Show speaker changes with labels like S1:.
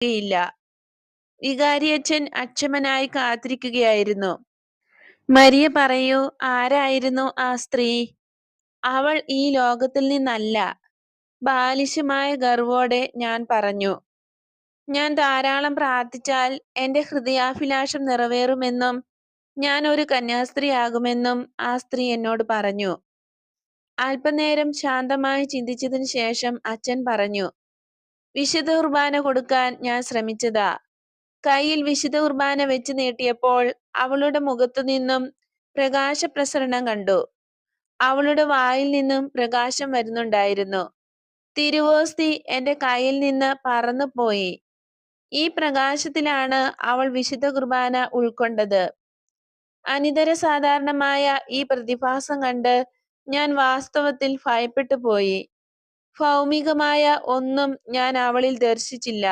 S1: യില്ല വികാരിയച്ഛൻ അക്ഷമനായി കാത്തിരിക്കുകയായിരുന്നു. മരിയ പറയൂ ആരായിരുന്നു ആ സ്ത്രീ? അവൾ ഈ ലോകത്തിൽ നിന്നല്ല. ബാലിശമായ ഗർവോടെ ഞാൻ പറഞ്ഞു. ഞാൻ ധാരാളം പ്രാർത്ഥിച്ചാൽ എന്റെ ഹൃദയാഭിലാഷം നിറവേറുമെന്നും ഞാൻ ഒരു കന്യാസ്ത്രീയാകുമെന്നും ആ സ്ത്രീ എന്നോട് പറഞ്ഞു. അല്പനേരം ശാന്തമായി ചിന്തിച്ചതിന് ശേഷം അച്ഛൻ പറഞ്ഞു വിശുദ്ധ കുർബാന കൊടുക്കാൻ ഞാൻ ശ്രമിച്ചതാ. കയ്യിൽ വിശുദ്ധ കുർബാന വെച്ച് നീട്ടിയപ്പോൾ അവളുടെ മുഖത്തു നിന്നും പ്രകാശപ്രസരണം കണ്ടു. അവളുടെ വായിൽ നിന്നും പ്രകാശം വരുന്നുണ്ടായിരുന്നു. തിരുവോസ്തി എന്റെ കയ്യിൽ നിന്ന് പറന്നുപോയി. ഈ പ്രകാശത്തിലാണ് അവൾ വിശുദ്ധ കുർബാന ഉൾക്കൊണ്ടത്. അനിതര സാധാരണമായ ഈ പ്രതിഭാസം കണ്ട് ഞാൻ വാസ്തവത്തിൽ ഭയപ്പെട്ടു പോയി. ഭൗമികമായ ഒന്നും ഞാൻ അവളിൽ ദർശിച്ചില്ല.